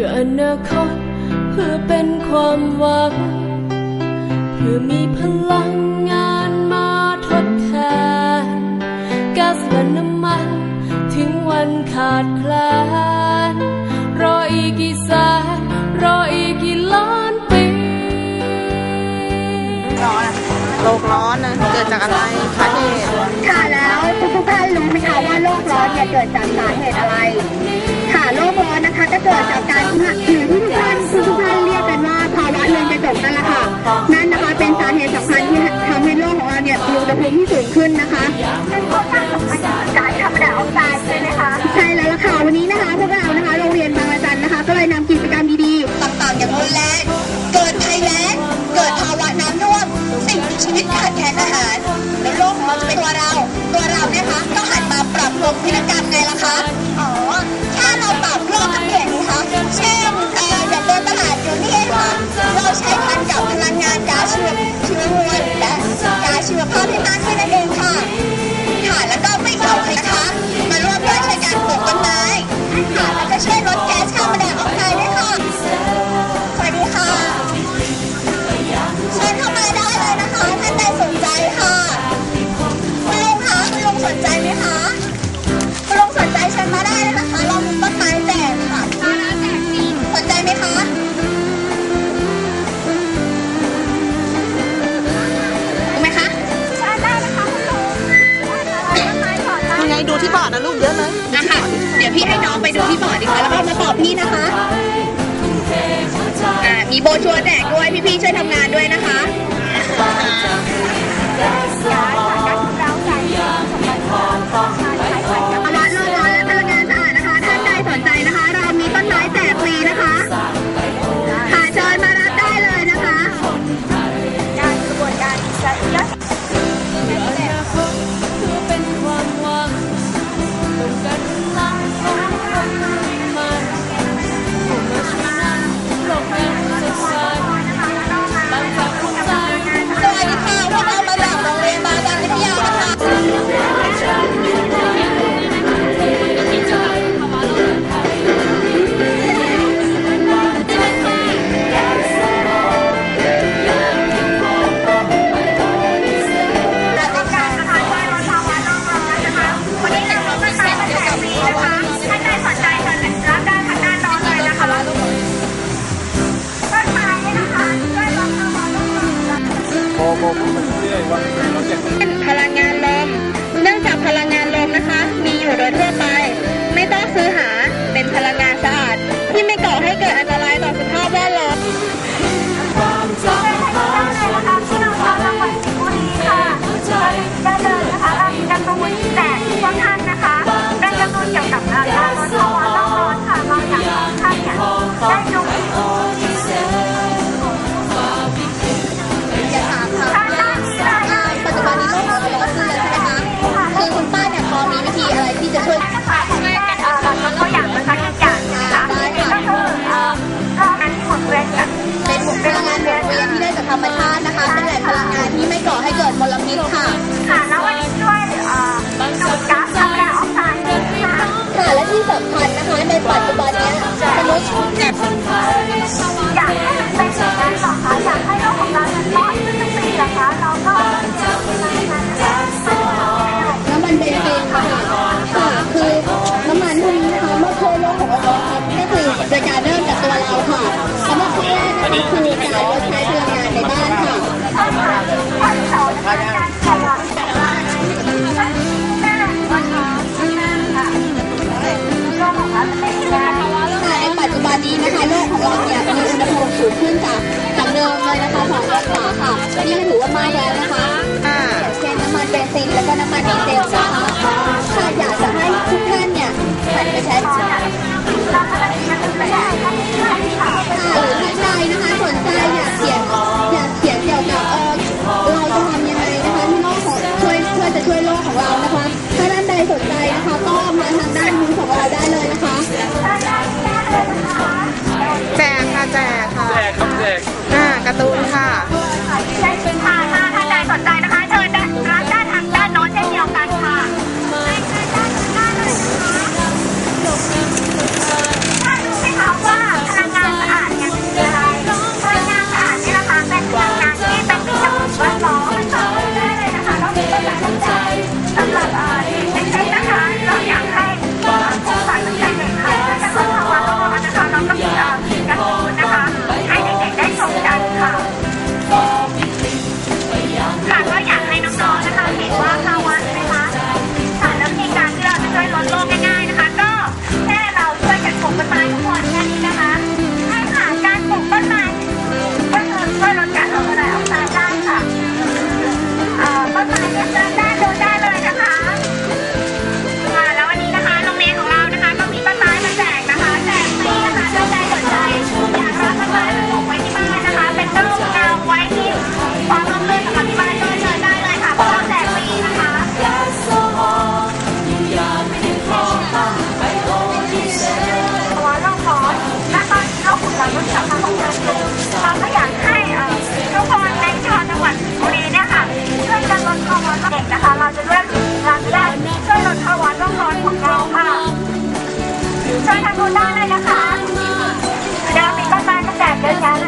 พื่ออนาคต เพื่อเป็นความหวัง เพื่อมีพลังงานมาทดแทนก๊าซและน้ำมัน ถึงวันขาดแคลนรออีกกี่แสนรออีกกี่ล้านปีร้อนโลกร้อนนะเกิดจากอะไรสาเหตุค่ะแล้วทุกท่านรู้ไหมคะว่าโลกร้อนเนี่ยเกิดจากสาเหตุอะไร ค่ะโลกร้อนนะคะก็เกิดจาก หรือที่ทุกท่านทุกท่านเรียกกันว่าภาวะเรือนกระจกนั่นแหละค่ะ นั่นนะคะเป็นสาเหตุสำคัญที่ทำให้โลกของเราเนี่ยมีอุณหภูมิที่สูงขึ้นนะคะเป็นข้อตั้องารย์คาร์ออกซด์ใช่ไคะใช่แล้วค่ะวันนี้นะคะพวกเรานะคะโรงเรียนบางระจันนะคะ ก็เลยนำกิจกรรมดีๆต่างๆอย่างรุนแรเกิดภัยแล้งเกิดภาวะน้ำท่วมสิ่งชีวิตขาดแคลนอาหารแล้โลกของเราจะเป็นตัวเรา ตัวเรานะคะก็หันมาปรับปรุงพฤติกรรม นะลูกเยอะเลยอะคะเดี๋ยวพี่ให้น้องไปดูพี่ปอดดีกว่าแล้วก็มาตอบพี่นะคะอะมีโบชัวร์แดกด้วยพี่ๆช่วยทำงานด้วยนะคะ Warga. คะเป็นแหล่งพลังงานที่ไม่ก่อให้เกิดมลพิษค่ะ ค่ะแล้ววันนี้ด้วยเอ่อดูดก๊าซคาร์บอนไดออกไซด์ด้วยค่ะ ค่ะและที่สำคัญนะคะในปัจจุบันนี้ยมนุษย์ูงขึ้นจากจากเดิมเลยนะคะสององศาค่ะนี่ก็ถือว่ามาแรงนะคะ การ์ตูนค่ะ ช่วยทางนู้นได้เลยนะคะเดี๋วมีบ้านๆก็แจกเยอะแยะเลย